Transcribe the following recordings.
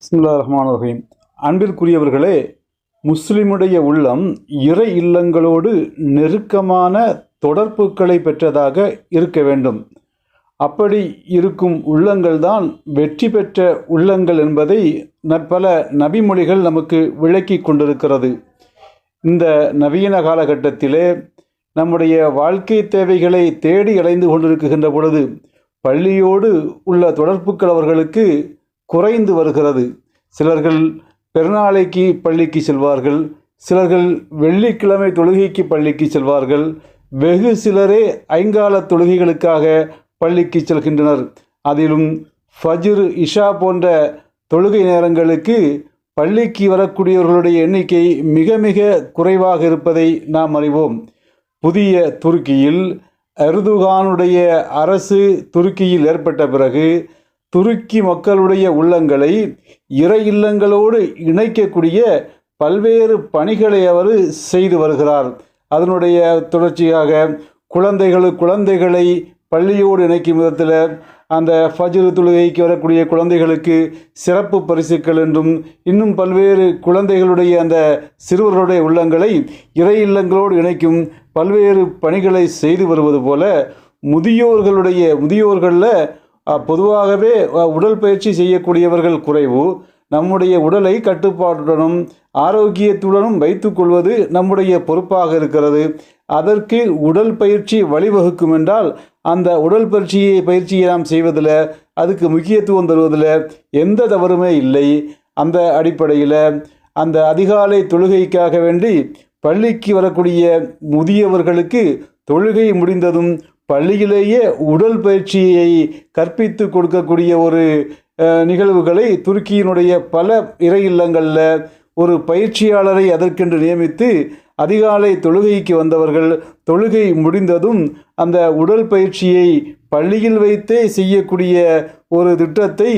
பிஸ்மில்லா ரஹ்மான் ரஹீம். அன்பிற்குரியவர்களே முஸ்லிமுடைய உள்ளம் இறை இல்லங்களோடு நெருக்கமான தொடர்புகளை பெற்றதாக இருக்க வேண்டும். அப்படி இருக்கும் உள்ளங்கள்தான் வெற்றி பெற்ற உள்ளங்கள் என்பதை நற்பல நபிமொழிகள் நமக்கு விளக்கி கொண்டிருக்கிறது. இந்த நவீன காலகட்டத்திலே நம்முடைய வாழ்க்கை தேவைகளை தேடி அலைந்து கொண்டிருக்கின்ற பொழுது பள்ளியோடு உள்ள தொடர்புகள் அவர்களுக்கு குறைந்து வருகிறது. சிலர்கள் பெருநாளைக்கு பள்ளிக்கு செல்வார்கள். சிலர்கள் வெள்ளிக்கிழமை தொழுகைக்கு பள்ளிக்கு செல்வார்கள். வெகு சிலரே ஐங்கால தொழுகைகளுக்காக பள்ளிக்கு செல்கின்றனர். அதிலும் ஃபஜிர் இஷா போன்ற தொழுகை நேரங்களுக்கு பள்ளிக்கு வரக்கூடியவர்களுடைய எண்ணிக்கை மிக மிக குறைவாக இருப்பதை நாம் அறிவோம். புதிய துருக்கியில் எர்துகானுடைய அரசு துருக்கியில் ஏற்பட்ட பிறகு துருக்கி மக்களுடைய உள்ளங்களை இறை இல்லங்களோடு இணைக்கக்கூடிய பல்வேறு பணிகளை அவர் செய்து வருகிறார். அதனுடைய தொடர்ச்சியாக குழந்தைகள் குழந்தைகளை பள்ளியோடு இணைக்கும் விதத்தில் அந்த ஃபஜ்ரு தொழுகைக்கு வரக்கூடிய குழந்தைகளுக்கு சிறப்பு பரிசுகள் என்றும் இன்னும் பல்வேறு குழந்தைகளுடைய அந்த சிறுவர்களுடைய உள்ளங்களை இறை இல்லங்களோடு இணைக்கும் பல்வேறு பணிகளை செய்து வருவது போல முதியோர்களுடைய முதியோர்களில் பொதுவாகவே உடற்பயிற்சி உடல் பயிற்சி செய்யக்கூடியவர்கள் குறைவு. நம்முடைய உடலை கட்டுப்பாட்டுடனும் ஆரோக்கியத்துடனும் வைத்துக்கொள்வது நம்முடைய பொறுப்பாக இருக்கிறது. அதற்கு உடல் பயிற்சி வழிவகுக்கும் என்றால் அந்த உடல் பயிற்சியை பயிற்சியை நாம் செய்வதில் அதுக்கு முக்கியத்துவம் தருவதில் எந்த தவறுமே இல்லை. அந்த அடிப்படையில் அந்த அதிகாலை தொழுகைக்காக வேண்டி பள்ளிக்கு வரக்கூடிய முதியவர்களுக்கு தொழுகை முடிந்ததும் பள்ளியிலேயே உடல் பயிற்சியை கற்பித்து கொடுக்கக்கூடிய ஒரு நிகழ்வுகளை துருக்கியினுடைய பல இறை இல்லங்களில் ஒரு பயிற்சியாளரை அதற்கென்று நியமித்து அதிகாலை தொழுகைக்கு வந்தவர்கள் தொழுகை முடிந்ததும் அந்த உடல் பயிற்சியை பள்ளியில் வைத்தே செய்யக்கூடிய ஒரு திட்டத்தை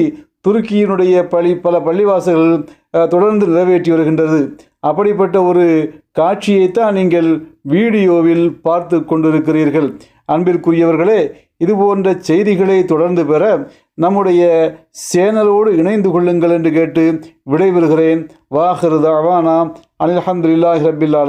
துருக்கியினுடைய பள்ளி பல பள்ளிவாசல்கள் தொடர்ந்து நிறைவேற்றி வருகின்றது. அப்படிப்பட்ட ஒரு காட்சியைத்தான் நீங்கள் வீடியோவில் பார்த்து கொண்டிருக்கிறீர்கள். அன்பிற்குரியவர்களே இது போன்ற செய்திகளை தொடர்ந்து பெற நம்முடைய சேனலோடு இணைந்து கொள்ளுங்கள் என்று கேட்டு விடைபெறுகிறேன். வாஹிருதாவானா அல்ஹம்துலில்லாஹி ரபில்லால